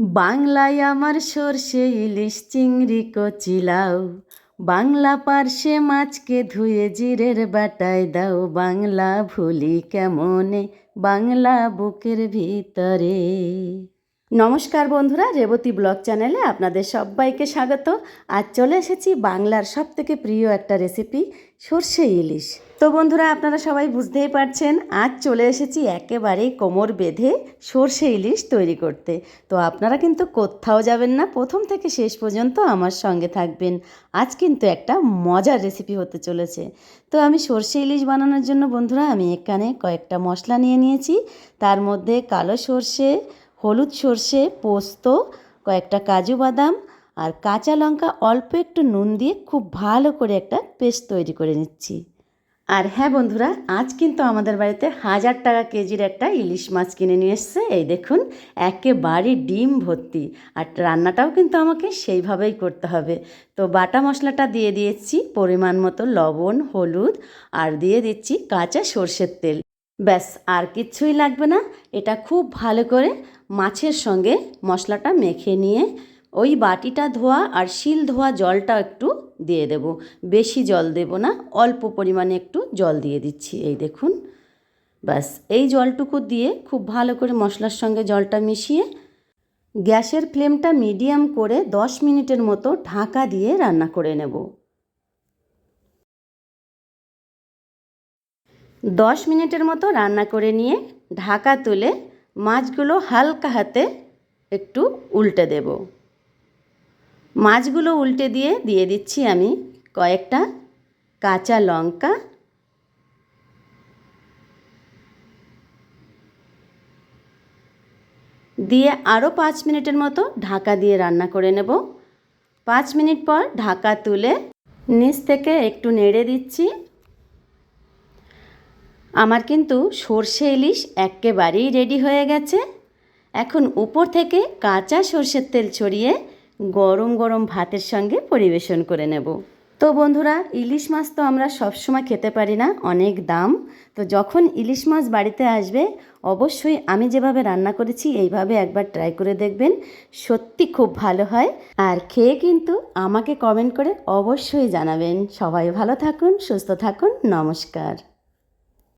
বাংলায় আমার সর্ষে ইলিশ, চিংড়ি কচিলাও বাংলা পার্শে মাছকে ধুয়ে জিরের বাটায় দাও। বাংলা ভুলি কেমনে? বাংলা বুকের ভিতরে। নমস্কার বন্ধুরা, রেবতী ব্লগ চ্যানেলে আপনাদের সবাইকে স্বাগত। আজ চলে এসেছি বাংলার সব থেকে প্রিয় একটা রেসিপি, সর্ষে ইলিশ। তো বন্ধুরা, আপনারা সবাই বুঝতেই পারছেন, আজ চলে এসেছি একেবারেই কোমর বেঁধে সর্ষে ইলিশ তৈরি করতে। তো আপনারা কিন্তু কোথাও যাবেন না, প্রথম থেকে শেষ পর্যন্ত আমার সঙ্গে থাকবেন। আজ কিন্তু একটা মজার রেসিপি হতে চলেছে। তো আমি সর্ষে ইলিশ বানানোর জন্য বন্ধুরা, আমি এখানে কয়েকটা মশলা নিয়ে নিয়েছি। তার মধ্যে কালো সর্ষে, হলুদ সর্ষে, পোস্ত, কয়েকটা কাজু বাদাম আর কাঁচা লঙ্কা অল্প একটু নুন দিয়ে খুব ভালো করে একটা পেস্ট তৈরি করে নিচ্ছি। আর হ্যাঁ বন্ধুরা, আজ কিন্তু আমাদের বাড়িতে হাজার টাকা কেজির একটা ইলিশ মাছ কিনে নিয়ে এসছে। এই দেখুন, একেবারে ডিম ভর্তি। আর রান্নাটাও কিন্তু আমাকে সেইভাবেই করতে হবে। তো বাটা মশলাটা দিয়ে দিয়েছি, পরিমাণ মতো লবণ, হলুদ, আর দিয়ে দিচ্ছি কাঁচা সর্ষের তেল। ব্যাস, আর কিচ্ছুই লাগবে না। এটা খুব ভালো করে মাছের সঙ্গে মশলাটা মেখে নিয়ে, ওই বাটিটা ধোয়া আর শিল ধোয়া জলটা একটু দিয়ে দেব। বেশি জল দেব না, অল্প পরিমাণে একটু জল দিয়ে দিচ্ছি, এই দেখুন। ব্যাস, এই জলটুকু দিয়ে খুব ভালো করে মশলার সঙ্গে জলটা মিশিয়ে গ্যাসের ফ্লেমটা মিডিয়াম করে দশ মিনিটের মতো ঢাকা দিয়ে রান্না করে নেব। দশ মিনিটের মতো রান্না করে নিয়ে ঢাকা তুলে মাছগুলো হালকা হাতে একটু উল্টে দেব। মাছগুলো উল্টে দিয়ে দিয়ে দিচ্ছি আমি কয়েকটা কাঁচা লঙ্কা। দিয়ে আরও পাঁচ মিনিটের মতো ঢাকা দিয়ে রান্না করে নেব। পাঁচ মিনিট পর ঢাকা তুলে নিচ থেকে একটু নেড়ে দিচ্ছি। আমার কিন্তু সর্ষে ইলিশ একেবারেই রেডি হয়ে গেছে। এখন উপর থেকে কাঁচা সর্ষের তেল ছড়িয়ে গরম গরম ভাতের সঙ্গে পরিবেশন করে নেব। তো বন্ধুরা, ইলিশ মাছ তো আমরা সবসময় খেতে পারি না, অনেক দাম। তো যখন ইলিশ মাছ বাড়িতে আসবে, অবশ্যই আমি যেভাবে রান্না করেছি, এইভাবে একবার ট্রাই করে দেখবেন। সত্যি খুব ভালো হয়। আর খেয়ে কিন্তু আমাকে কমেন্ট করে অবশ্যই জানাবেন। সবাই ভালো থাকুন, সুস্থ থাকুন, নমস্কার।